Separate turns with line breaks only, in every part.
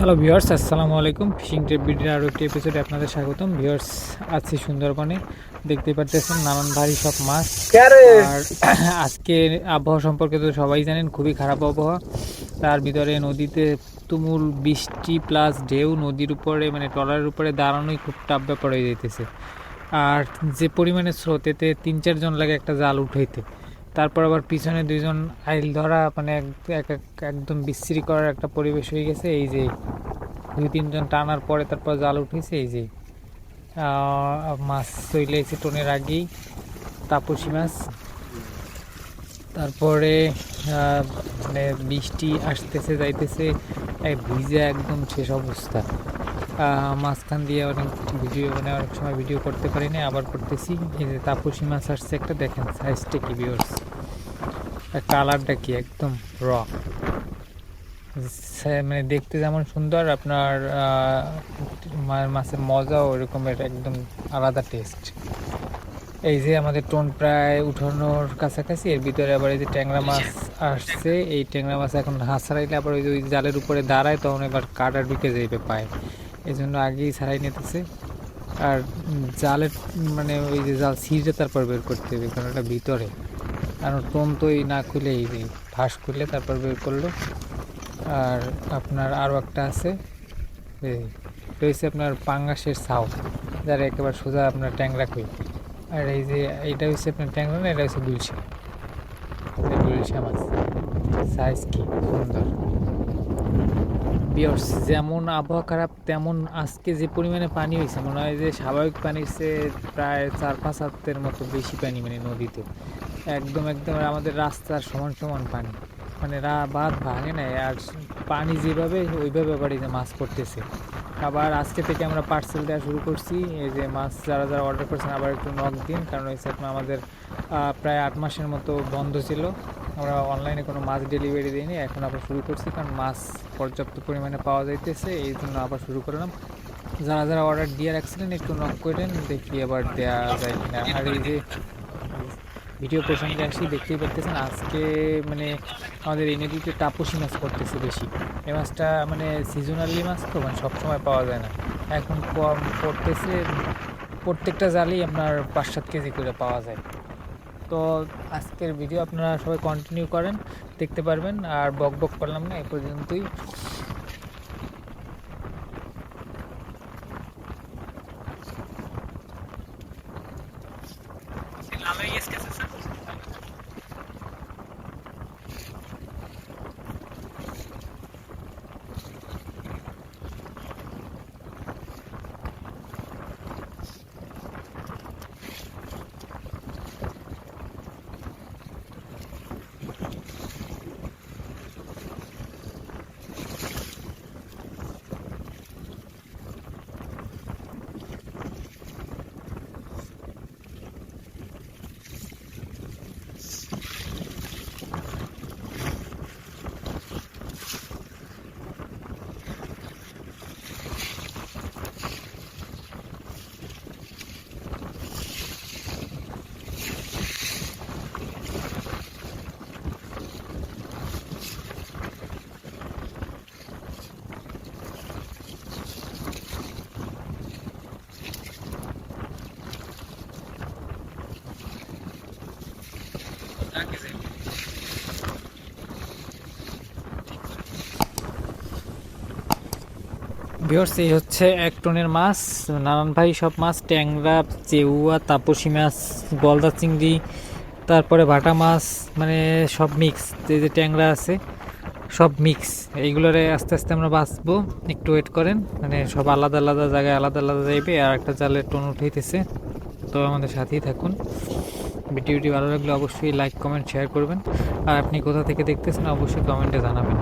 Hello viewers আসসালামু আলাইকুম fishing trip ভিডিওর আরও একটি এপিসোডে আপনাদের স্বাগতম। ভিউয়ার্স আছি সুন্দরবনে। দেখতে পারতেছেন নানান ভারী সব মাছ। আর আজকে আবহাওয়া সম্পর্কে তো সবাই জানেন খুবই খারাপ আবহাওয়া। তার ভিতরে নদীতে তুমুল বৃষ্টি প্লাস ঢেউ নদীর উপরে মানে ট্রলারের উপরে দাঁড়ানোই খুব টাফ ব্যাপার হয়ে যেতেছে আর যে পরিমাণে স্রোতেতে তিন চারজন লাগে একটা জাল উঠাইতে। তারপর আবার পিছনে দুইজন আইল ধরা মানে এক- এক- এক- একদম বিশ্রী করার একটা পরিবেশ হয়ে গেছে। এই যে দুই, তিনজন টানার পরে তারপর জাল উঠেছে, এই যে মাছ চলে এসে টোনের আগেই, তাপসী মাছ। তারপরে মানে বৃষ্টি আসতেছে, যাইতেছে ভিজে একদম শেষ অবস্থা। মাঝখান দিয়ে অনেক ভিডিও মানে অনেক সময় ভিডিও করতে পারি না আবার করতেছি। এই যে তাপসী মাছ আসছে একটা, দেখেন সাইজটা কি বিয়র্স কালারটা কি একদম র মানে দেখতে যেমন সুন্দর, আপনার মাছের মজাও ওরকমের একদম আলাদা টেস্ট এই যে আমাদের টোন প্রায় উঠানোর কাছাকাছি, এর ভিতরে আবার এই যে ট্যাংরা মাছ আসছে, এই ট্যাংরা মাছ এখন হাঁস আবার ওই যে ওই জালের উপরে দাঁড়ায়, তখন এবার কাটা ঢুকে যাইবে পায়। এই জন্য আগেই ছাড়াই নিতেছে। আর জালের মানে ওই যে জাল ছিঁড়ে তারপর বের করতে হবে কারণ এটা ভিতরে। কারণ টোন তো এই না খুলে এই যে ফাঁস খুলে তারপর বের করল। আর আপনার আরও একটা আছে রয়েছে আপনার পাঙ্গাসের ছাও, যারা একেবারে সোজা আপনার ট্যাংরা কই আর এই যে এইটা হচ্ছে আপনার ট্যাংরা না, এটা হচ্ছে গুলশা এটা গুলশা মাছ সাইজ কি? সুন্দর। বিয়র্স যেমন আবহাওয়া খারাপ, তেমন আজকে যে পরিমাণে পানি হয়েছে, মনে হয় যে স্বাভাবিক পানির চেয়ে প্রায় চার পাঁচ হাতের মতো বেশি পানি মানে নদীতে। একদম একদম আমাদের রাস্তার সমান সমান পানি। মানে রা, বাঁধ ভাঙে নাই, আর পানি যেভাবে, ওইভাবে আবার এই যে মাছ পড়তেছে। আবার আজকে থেকে আমরা পার্সেল দেওয়া শুরু করছি, এই যে মাছ যারা যারা অর্ডার করছেন, আবার একটু নক দিন, কারণ হচ্ছে আপনার আমাদের প্রায় আট মাসের মতো বন্ধ ছিল। আমরা অনলাইনে কোনো মাছ ডেলিভারি দিইনি, এখন আবার শুরু করছি কারণ মাছ পর্যাপ্ত পরিমাণে পাওয়া যাইতেছে, এই জন্য আবার শুরু করলাম। যারা যারা অর্ডার দিয়ে রাখছিলেন একটু নক করেন দেখি আবার দেওয়া যায় কিনা। আর এই যে ভিডিও প্রসঙ্গে আসি, দেখতেই পারতেছেন, আজকে মানে আমাদের এই নদীতে তাপসী মাছ পড়তেছে বেশি। এই মাছটা মানে সিজনালি মাছ তো মানে সবসময় পাওয়া যায় না। এখন কম পড়তেছে, প্রত্যেকটা জালেই আপনার পাঁচ সাত কেজি করে পাওয়া যায়। তো আজকের ভিডিও আপনারা সবাই কন্টিনিউ করেন, দেখতে পারবেন, আর বক বক করলাম না, এ পর্যন্তই। ভিওর্স এই হচ্ছে এক টনের মাছ। নানান ভাই, সব মাছ, ট্যাংরা, চেউয়া, তাপসী মাছ, গলদা চিংড়ি, তারপরে ভাটা মাছ মানে সব মিক্স এই যে ট্যাংরা আছে, সব মিক্স এইগুলোরে আস্তে আস্তে আমরা বাঁচবো। একটু ওয়েট করেন। মানে সব আলাদা আলাদা জায়গায় আলাদা আলাদা যাইবে, আর একটা জালের টোন উঠাইতেছে। তো আমাদের সাথেই থাকুন। ভিডিওটি ভালো লাগলে, অবশ্যই লাইক কমেন্ট শেয়ার করবেন। আর আপনি কোথা থেকে দেখতেছেন, অবশ্যই কমেন্টে জানাবেন।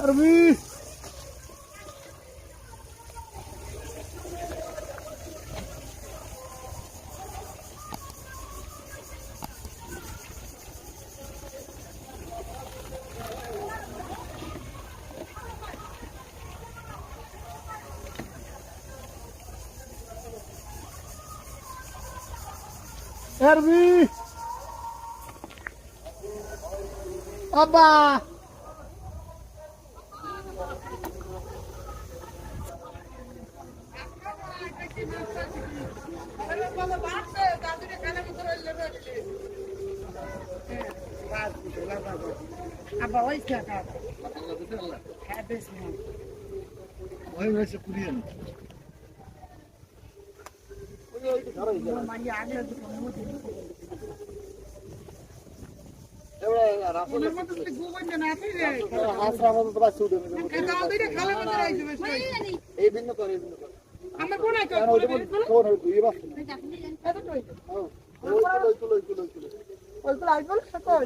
Quero vir! Quero vir! Oba!
আব্বা ওই টাকা হ্যাঁ বেশ
ওই হয়েছে কুড়িয়ে।
মানে না।
করে
আমরা কোন ওইগুলো কই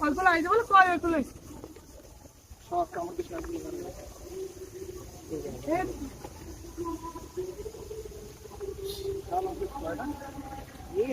ওইগুলো আইবল ওইগুলো
সব কামড় না এই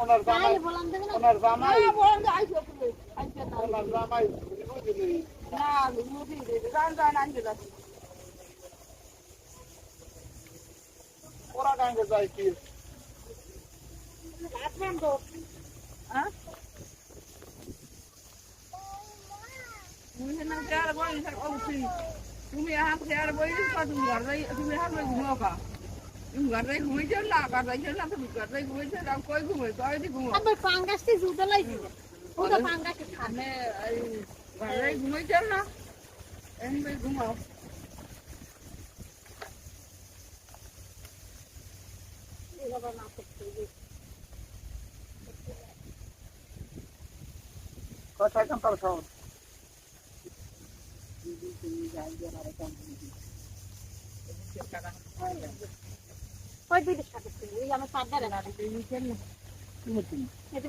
ওনার জামাই ওনার জামাই ওনার জামাই
না
তো
হ্যাঁ? না বই ঘুমাও। কই দি ঘুমাও
আবার ফাঙ্গাসটি জুতো লাইছে ওটা ফাঙ্গাসটি খাবে
আমি ঘর যাই ঘুমাই যাও না এম বই ঘুমাও
এভাবে না করতে
কথা কাম তার সব
ওই দুইটা সাথে ছিল ওই আমার পার্দার আছে এতে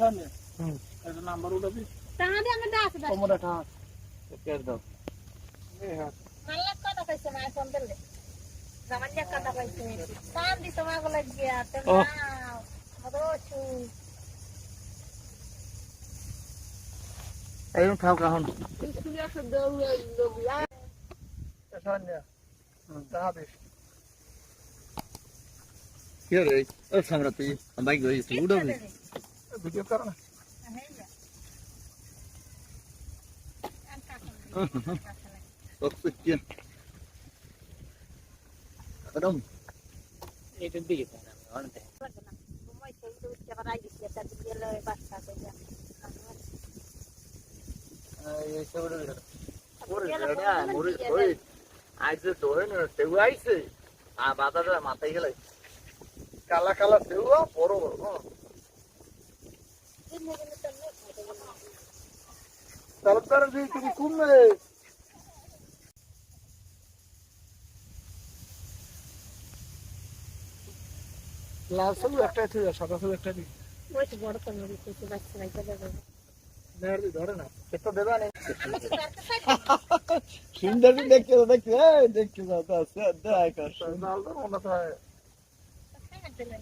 জানি
হুম
এটা নাম্বার উঠাবি
তাহলে আমি ডাক দাও
তোমার একটা
পেঁয়াজ দাও
এই হ্যাঁ
মাল্লা কথা কইছে না ফোন দিলে জামানিয়া কথা কইছে কান দি তোমার গলে গিয়া তো
ও।
না মদরচু
একদম খাও কাহন
স্কুলে একটা দৌড় লগিয়া
জানি তাহলে কি রে ও সামরা তুই বাইক ধরে উড়াবি Video না Bak gel. Adam.
এটার দিকে তাকান, অনেকটা।
সেই তো উঠতে আই দিচ্ছে তার দিকে লয় বাচ্চা কইয়া
কালা কালা সেউয়া বড় বড় তালুকদার জি তুমি কমবে লাল সেউ একটা ছিল সাদা সেউ একটা দিই
ওই তো বড় করে দিচ্ছে বাচ্চা রাইতে দেবে।
ধরে না একটু দেবে না।
আমাকে পারতে চাই
সুন্দর দেখতে দেখতে দেখতে যাও তো দেখ
মনে হয়।
না দিলেন